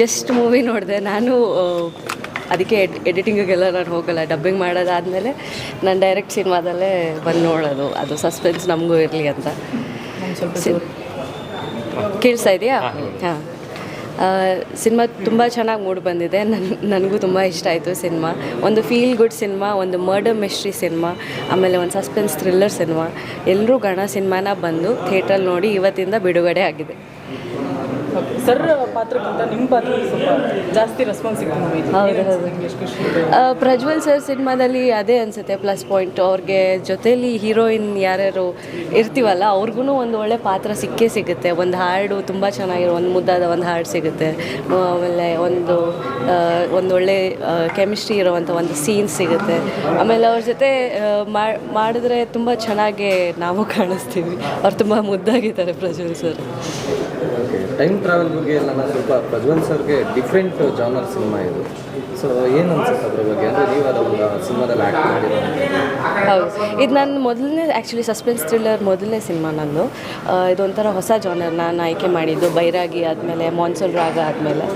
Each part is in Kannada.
ಜಸ್ಟ್ ಮೂವಿ ನೋಡಿದೆ. ನಾನು ಅದಕ್ಕೆ ಎಡ್ ಎಡಿಟಿಂಗಿಗೆಲ್ಲ ನಾನು ಹೋಗಲ್ಲ. ಡಬ್ಬಿಂಗ್ ಮಾಡೋದಾದಮೇಲೆ ನಾನು ಡೈರೆಕ್ಟ್ ಸಿನಿಮಾದಲ್ಲೇ ಬಂದು ನೋಡೋದು. ಅದು ಸಸ್ಪೆನ್ಸ್ ನಮಗೂ ಇರಲಿ ಅಂತ. ಕೇಳಿಸ್ತಾ ಇದೆಯಾ? ಹಾಂ ಸಿನಿಮಾ ತುಂಬ ಚೆನ್ನಾಗಿ ಮೂಡ್ ಬಂದಿದೆ. ನನ್ ನನಗೂ ತುಂಬ ಇಷ್ಟ ಆಯಿತು ಸಿನಿಮಾ. ಒಂದು ಫೀಲ್ ಗುಡ್ ಸಿನಿಮಾ ಒಂದು ಮರ್ಡರ್ ಮಿಸ್ಟ್ರಿ ಸಿನಿಮಾ ಆಮೇಲೆ ಒಂದು ಸಸ್ಪೆನ್ಸ್ ಥ್ರಿಲ್ಲರ್ ಸಿನಿಮಾ. ಎಲ್ಲರೂ ಗಣ ಸಿನಿಮಾನ ಬಂದು ಥಿಯೇಟ್ರಲ್ಲಿ ನೋಡಿ ಇವತ್ತಿಂದ ಬಿಡುಗಡೆ ಆಗಿದೆ. ಸರ್ ಪಾತ್ರಕ್ಕಿಂತ ನಿಮ್ಮ ಪಾತ್ರ ಸ್ವಲ್ಪ ಜಾಸ್ತಿ ರೆಸ್ಪಾನ್ಸ್ ಪ್ರಜ್ವಲ್ ಸರ್ ಸಿನಿಮಾದಲ್ಲಿ ಅದೇ ಅನಿಸುತ್ತೆ ಪ್ಲಸ್ ಪಾಯಿಂಟ್ ಅವ್ರಿಗೆ ಜೊತೇಲಿ ಹೀರೋಯಿನ್ ಯಾರ್ಯಾರು ಇರ್ತೀವಲ್ಲ ಅವ್ರಿಗೂ ಒಂದು ಒಳ್ಳೆ ಪಾತ್ರ ಸಿಕ್ಕೇ ಸಿಗುತ್ತೆ. ಒಂದು ಹಾಡು ತುಂಬ ಚೆನ್ನಾಗಿರೋ ಒಂದು ಮುದ್ದಾದ ಒಂದು ಹಾಡು ಸಿಗುತ್ತೆ. ಆಮೇಲೆ ಒಂದು ಒಂದು ಒಳ್ಳೆ ಕೆಮಿಸ್ಟ್ರಿ ಇರೋವಂಥ ಒಂದು ಸೀನ್ ಸಿಗುತ್ತೆ. ಆಮೇಲೆ ಅವ್ರ ಜೊತೆ ಮಾಡಿದ್ರೆ ತುಂಬ ಚೆನ್ನಾಗಿ ನಾವು ಕಾಣಿಸ್ತೀವಿ. ಅವ್ರು ತುಂಬ ಮುದ್ದಾಗಿದ್ದಾರೆ ಪ್ರಜ್ವಲ್ ಸರ್. ಟೈಮ್ ಟ್ರಾವೆಲ್ ಬಗ್ಗೆ ನನ್ನ ನಾನು ಸ್ವಲ್ಪ ಪ್ರಜ್ವಲ್ ಸರ್ಗೆ ಡಿಫ್ರೆಂಟ್ ಜಾನರ್ ಸಿನಿಮಾ ಇದು. ಸೊ ಏನು ಅನ್ಸುತ್ತೆ ಅದ್ರ ಬಗ್ಗೆ? ಅಂದರೆ ನೀವು ಅದರ ಒಂದು ಸಿನಿಮಾದಲ್ಲಿ ಆ್ಯಕ್ಟ್ ಮಾಡಿರೋ ಹೌದು. ಇದು ನನ್ನ ಮೊದಲನೇ ಆ್ಯಕ್ಚುಲಿ ಸಸ್ಪೆನ್ಸ್ ಥ್ರಿಲ್ಲರ್ ಮೊದಲನೇ ಸಿನಿಮಾ ನಂದು. ಇದೊಂಥರ ಹೊಸ ಜಾನರ್ ನಾನು ಆಯ್ಕೆ ಮಾಡಿದ್ದು. ಬೈರಾಗಿ ಆದಮೇಲೆ ಮಾನ್ಸೂನ್ ರಾಗ ಆದಮೇಲೆ.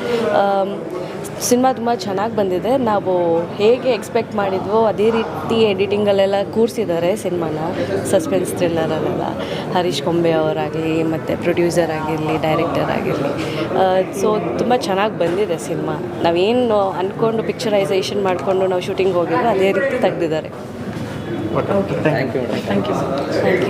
ಸಿನಿಮಾ ತುಂಬ ಚೆನ್ನಾಗಿ ಬಂದಿದೆ. ನಾವು ಹೇಗೆ ಎಕ್ಸ್ಪೆಕ್ಟ್ ಮಾಡಿದ್ವೋ ಅದೇ ರೀತಿ ಎಡಿಟಿಂಗಲ್ಲೆಲ್ಲ ಕೂರಿಸಿದ್ದಾರೆ ಸಿನಿಮಾನ. ಸಸ್ಪೆನ್ಸ್ ಥ್ರಿಲ್ಲರಲ್ಲೆಲ್ಲ ಹರೀಶ್ ಕೊಂಬೆ ಅವರಾಗಲಿ ಮತ್ತು ಪ್ರೊಡ್ಯೂಸರ್ ಆಗಿರಲಿ ಡೈರೆಕ್ಟರ್ ಆಗಿರಲಿ. ಸೊ ತುಂಬ ಚೆನ್ನಾಗಿ ಬಂದಿದೆ ಸಿನಿಮಾ. ನಾವೇನು ಅಂದ್ಕೊಂಡು ಪಿಕ್ಚರೈಸೇಷನ್ ಮಾಡಿಕೊಂಡು ನಾವು ಶೂಟಿಂಗ್ ಹೋಗಿದ್ರು ಅದೇ ರೀತಿ ತೆಗೆದಿದ್ದಾರೆ. Thank you madam thank you thank you